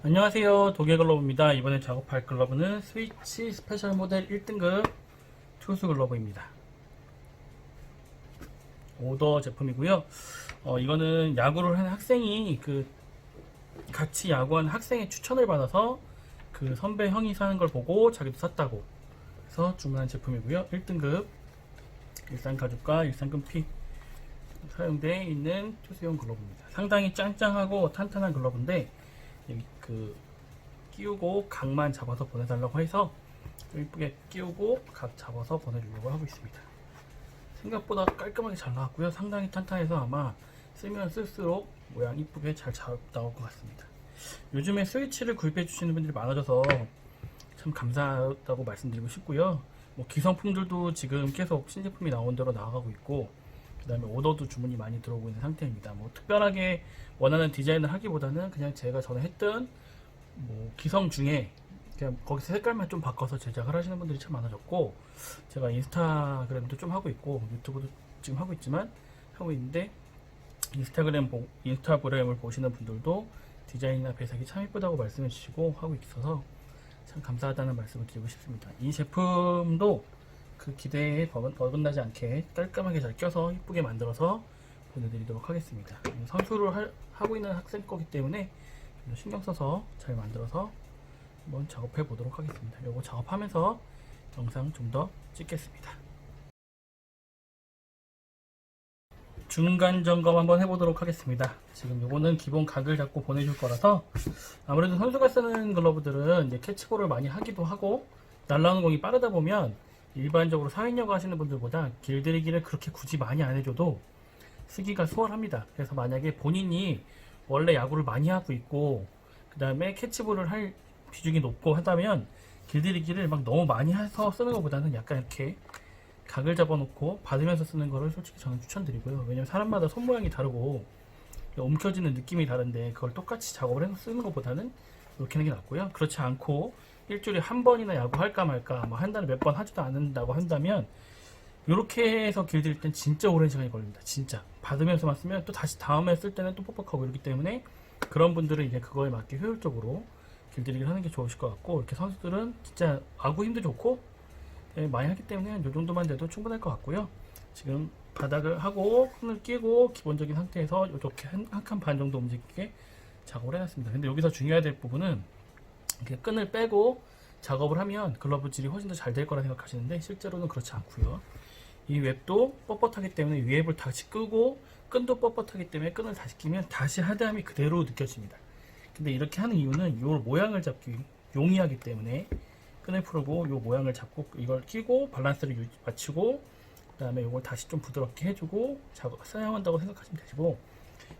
안녕하세요. 도개글러브입니다. 이번에 작업할 글러브는 스위치 스페셜 모델 1등급 투수 글러브입니다. 오더 제품이고요. 어, 이거는 야구를 하는 학생이 그 같이 야구하는 학생의 추천을 받아서 그 선배 형이 사는 걸 보고 자기도 샀다고 해서 주문한 제품이고요. 1등급 일산 가죽과 일산 끈피 사용되어 있는 투수용 글러브입니다. 상당히 짱짱하고 탄탄한 글러브인데 그 끼우고 각만 잡아서 보내달라고 해서 좀 이쁘게 끼우고 각 잡아서 보내주려고 하고 있습니다. 생각보다 깔끔하게 잘 나왔고요. 상당히 탄탄해서 아마 쓰면 쓸수록 모양 이쁘게 잘 자- 나올 것 같습니다. 요즘에 스위치를 구입해 주시는 분들이 많아져서 참 감사하다고 말씀드리고 싶고요. 뭐 기성품들도 지금 계속 신제품이 나온 대로 나가고 있고 그다음에 오더도 주문이 많이 들어오고 있는 상태입니다. 뭐 특별하게 원하는 디자인을 하기보다는 그냥 제가 전에 했던 뭐 기성 중에 그냥 거기서 색깔만 좀 바꿔서 제작을 하시는 분들이 참 많아졌고 제가 인스타그램도 좀 하고 있고 유튜브도 지금 하고 있지만 하고 있는데 인스타그램 보, 인스타그램을 보시는 분들도 디자인이나 배색이 참 예쁘다고 말씀해 주시고 하고 있어서 참 감사하다는 말씀을 드리고 싶습니다. 이 제품도 그 기대에 버금- 어긋나지 않게 깔끔하게 잘 껴서 이쁘게 만들어서 보내드리도록 하겠습니다. 선수를 할- 하고 있는 학생 거기 때문에 좀 신경 써서 잘 만들어서 한번 작업해 보도록 하겠습니다. 요거 작업하면서 영상 좀 더 찍겠습니다. 중간 점검 한번 해보도록 하겠습니다. 지금 요거는 기본 각을 잡고 보내줄 거라서 아무래도 선수가 쓰는 글러브들은 이제 캐치볼을 많이 하기도 하고 날라오는 공이 빠르다 보면 일반적으로 사회인야구 하시는 분들보다 길들이기를 그렇게 굳이 많이 안 해줘도 쓰기가 수월합니다. 그래서 만약에 본인이 원래 야구를 많이 하고 있고 그 다음에 캐치볼을 할 비중이 높고 하다면 길들이기를 막 너무 많이 해서 쓰는 것보다는 약간 이렇게 각을 잡아놓고 받으면서 쓰는 거를 솔직히 저는 추천드리고요. 왜냐면 사람마다 손 모양이 다르고 움켜지는 느낌이 다른데 그걸 똑같이 작업을 해서 쓰는 것보다는 이렇게 하는 게 낫고요. 그렇지 않고 일주일에 한 번이나 야구 할까 말까 뭐 한 달에 몇 번 하지도 않는다고 한다면 이렇게 해서 길들일 땐 진짜 오랜 시간이 걸립니다. 진짜 받으면서만 쓰면 또 다시 다음에 쓸 때는 또 뻑뻑하고 이러기 때문에 그런 분들은 이제 그거에 맞게 효율적으로 길들이기를 하는 게 좋으실 것 같고 이렇게 선수들은 진짜 아구 힘도 좋고 예, 많이 하기 때문에 이 정도만 돼도 충분할 것 같고요. 지금 바닥을 하고 끈을 끼고 기본적인 상태에서 이렇게 한 칸 반 정도 움직이게 작업을 해놨습니다. 근데 여기서 중요해야 될 부분은 이렇게 끈을 빼고 작업을 하면 글러브 질이 훨씬 더 잘 될 거라 생각하시는데 실제로는 그렇지 않고요. 이 웹도 뻣뻣하기 때문에 위 웹을 다시 끄고 끈도 뻣뻣하기 때문에 끈을 다시 끼면 다시 하드함이 그대로 느껴집니다. 근데 이렇게 하는 이유는 요 모양을 잡기 용이하기 때문에 끈을 풀고 요 모양을 잡고 이걸 끼고 밸런스를 맞추고 그 다음에 이걸 다시 좀 부드럽게 해주고 작업, 사용한다고 생각하시면 되시고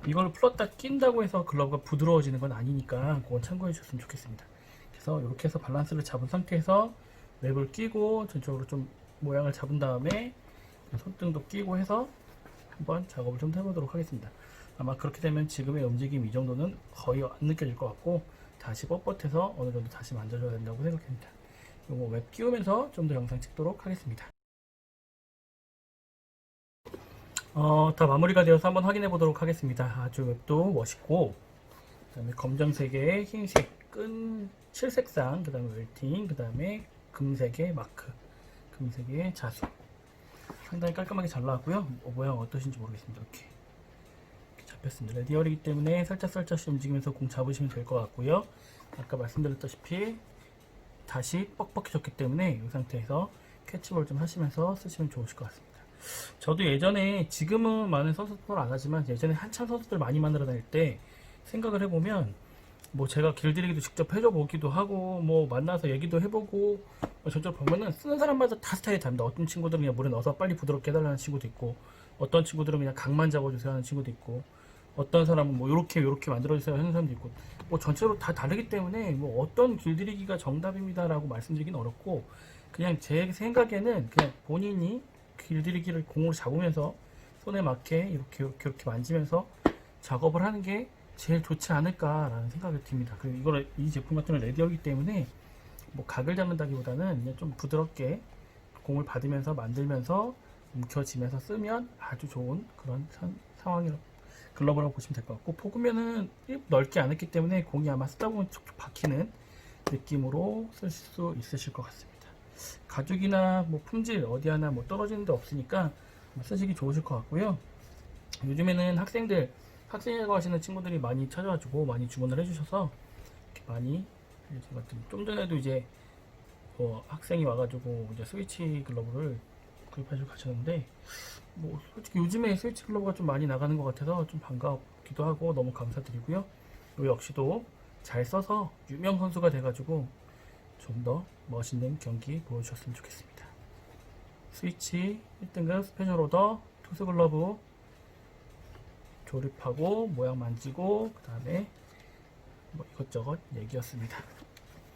이걸 풀었다 낀다고 해서 글러브가 부드러워지는 건 아니니까 그건 참고해 주셨으면 좋겠습니다. 그래서 이렇게 해서 밸런스를 잡은 상태에서 웹을 끼고 전적으로 좀 모양을 잡은 다음에 손등도 끼고 해서 한번 작업을 좀 해보도록 하겠습니다. 아마 그렇게 되면 지금의 움직임 이 정도는 거의 안 느껴질 것 같고 다시 뻣뻣해서 어느 정도 다시 만져줘야 된다고 생각합니다. 요거 웹 끼우면서 좀 더 영상 찍도록 하겠습니다. 어, 다 마무리가 되어서 한번 확인해 보도록 하겠습니다. 아주 웹도 멋있고 그 다음에 검정색에 흰색 끈 칠색상 그 다음에 웰팅 그 다음에 금색의 마크 금색의 자수 상당히 깔끔하게 잘 나왔고요. 어, 모양 어떠신지 모르겠습니다. 이렇게, 이렇게 잡혔습니다. 레디얼이기 때문에 살짝살짝씩 움직이면서 공 잡으시면 될 것 같고요. 아까 말씀드렸다시피 다시 뻑뻑해졌기 때문에 이 상태에서 캐치볼 좀 하시면서 쓰시면 좋으실 것 같습니다. 저도 예전에 지금은 많은 선수들 안 하지만 예전에 한참 선수들 많이 만들어 다닐 때 생각을 해보면 뭐 제가 길들이기도 직접 해줘 보기도 하고 뭐 만나서 얘기도 해보고 뭐 전적으로 보면은 쓰는 사람마다 다 스타일이 다릅니다. 어떤 친구들은 그냥 물에 넣어서 빨리 부드럽게 해달라는 친구도 있고 어떤 친구들은 그냥 각만 잡아주세요 하는 친구도 있고 어떤 사람은 뭐 요렇게 요렇게 만들어주세요 하는 사람도 있고 뭐 전체로 다 다르기 때문에 뭐 어떤 길들이기가 정답입니다 라고 말씀드리기는 어렵고 그냥 제 생각에는 그냥 본인이 길들이기를 공으로 잡으면서 손에 맞게 이렇게 이렇게 이렇게 만지면서 작업을 하는 게 제일 좋지 않을까라는 생각이 듭니다. 그리고 이거를 이 제품 같은 경우는 레디어이기 때문에 뭐 각을 잡는다기보다는 그냥 좀 부드럽게 공을 받으면서 만들면서 움켜쥐면서 쓰면 아주 좋은 그런 상, 상황이 글러브라고 보시면 될 것 같고 포구면은 넓게 안 했기 때문에 공이 아마 쓰다 보면 촉촉 박히는 느낌으로 쓰실 수 있으실 것 같습니다. 가죽이나 뭐 품질 어디 하나 뭐 떨어지는 데 없으니까 쓰시기 좋으실 것 같고요. 요즘에는 학생들 학생이라고 하시는 친구들이 많이 찾아와주고 많이 주문을 해주셔서 많이 제가 좀- 좀 전에도 이제 뭐 학생이 와가지고 이제 스위치 글러브를 구입하시고 가셨는데 뭐 솔직히 요즘에 스위치 글러브가 좀 많이 나가는 것 같아서 좀 반갑기도 하고 너무 감사드리고요. 요 역시도 잘 써서 유명 선수가 돼가지고 좀 더 멋있는 경기 보여주셨으면 좋겠습니다. 스위치 1등급 스페셜 오더 투스 글러브 조립하고 모양 만지고 그 다음에 뭐 이것저것 얘기였습니다.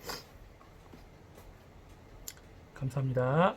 감사합니다.